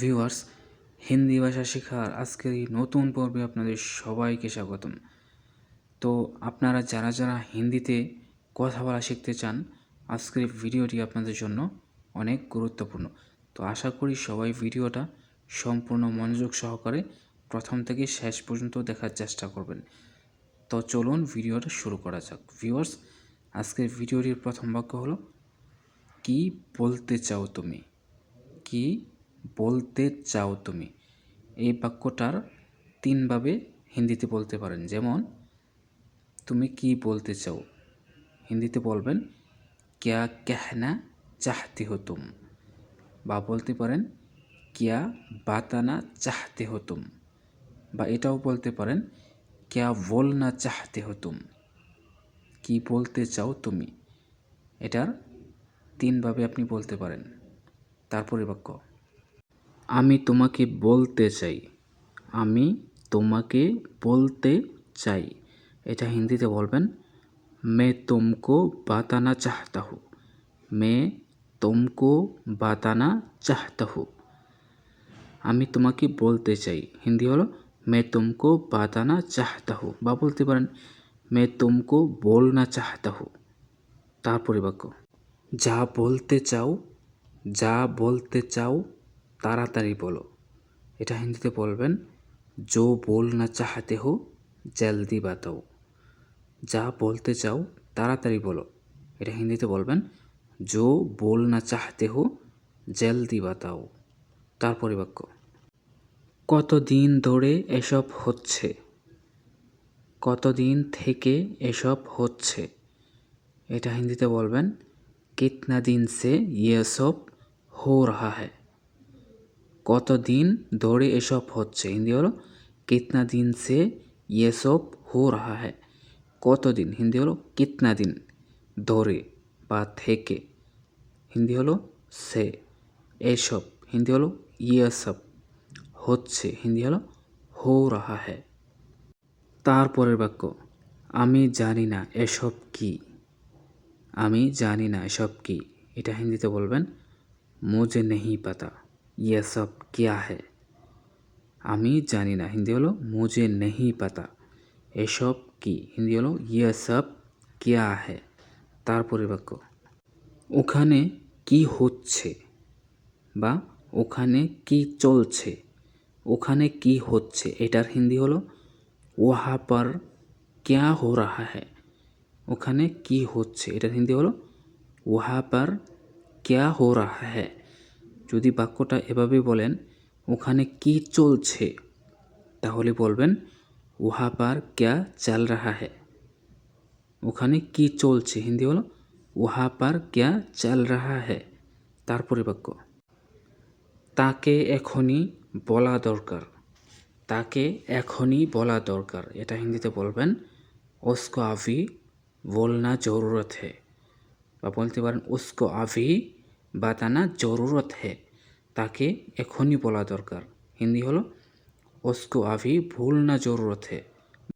Viewers, Hindi ভাষা শেখার আজকের এই নতুন পর্বে আপনাদের সবাইকে স্বাগতম। তো আপনারা যারা যারা হিন্দিতে কথা বলা শিখতে চান, আজকের ভিডিওটি আপনাদের জন্য অনেক গুরুত্বপূর্ণ। তো আশা করি সবাই ভিডিওটা সম্পূর্ণ মনোযোগ সহকারে প্রথম থেকে শেষ পর্যন্ত দেখার চেষ্টা করবেন। তো চলুন ভিডিওটা শুরু করা যাক। ভিউয়ার্স, আজকের ভিডিওটির প্রথম বাক্য হলো, কি বলতে চাও তুমি? কি বলতে চাও তুমি। এই বাক্যটার তিনভাবে হিন্দিতে বলতে পারেন। যেমন, তুমি কি বলতে চাও? হিন্দিতে বলবেন, ক্যা কেহনা চাহতে হতুম বা বলতে পারেন, ক্যা বাতানা চাহতে হতুম বা এটাও বলতে পারেন, ক্যা বলনা চাহতে হতুম কি বলতে চাও তুমি? এটার তিনভাবে আপনি বলতে পারেন। তারপরে বাক্য। আমি তোমাকে বলতে চাই। আমি তোমাকে বলতে চাই। এটা হিন্দিতে বলবেন, মে তুমকো বাতানা চাহতা হু মে তুমকো বাতানা চাহতা হু আমি তোমাকে বলতে চাই। হিন্দি হলো, মে তুমকো বাতানা চাহতা হু বা বলতে পারেন, মে তুমকো বলনা চাহতা হু তারপরে বাক্য, যা বলতে চাও, যা বলতে চাও তাড়াতাড়ি বলো। এটা হিন্দিতে বলবেন, জো না চাহাতে হো, জলদি বাতাও। যা বলতে চাও, তাড়াতাড়ি বলো। এটা হিন্দিতে বলবেন, জো না চাহাতে হো, জলদি বাতাও। তারপরে বাক্য কতদিন ধরে এসব হচ্ছে? কতদিন থেকে এসব হচ্ছে? এটা হিন্দিতে বলবেন, কিতনা দিন সে ইয়ে সব হো রাহা হ্যায়। কতদিন ধরে এসব হচ্ছে? হিন্দি হলো, কিতনা দিন সে এসব সব হো রাহা হ্যায়? কতদিন? হিন্দি হলো, কিতনা দিন ধরে বা থেকে। হিন্দি হলো, সে। এসব। হিন্দি হলো ইয়ে সব হচ্ছে। হিন্দি হলো, হো রাহা হ্যায়। তারপরের বাক্য, আমি জানি না এসব কী। আমি জানি না এসব কি। এটা হিন্দিতে বলবেন মুজে নেহি পাতা। ইয়ে সব কিয়া হে আমি জানি না হিন্দি হলো মুঝে নেহি পাতা এসব কি হিন্দি হলো ইয়ে সব কিয়া হে তারপরে বাক্য ওখানে কি হচ্ছে বা ওখানে কি চলছে ওখানে কি হচ্ছে এটার হিন্দি হলো ওহা পর ক্যা হো রাহা হ্যায় ওখানে কি হচ্ছে এটার হিন্দি হলো ওহা পার ক্যা হো রাহা হ্যায় যদি বাক্যটা এভাবে বলেন, ওখানে কি চলছে? তাহলে বলবেন ওহা পার ক্যা চাল রাহা হ্যা ওখানে কি চলছে? হিন্দি হলো ওহা পার ক্যা চাল রাহা হ্যা তারপরে বাক্য, তাকে এখনই বলা দরকার, তাকে এখনই বলা দরকার। এটা হিন্দিতে বলবেন, ওস্কো আভি বলনা জরুরত হে বা বলতে পারেন, ওস্কো আভি বাতানা জরুরত হে। তাকে এখনই বলা দরকার। হিন্দি হলো, ওসকো আভি ভুল না জরুরত হে।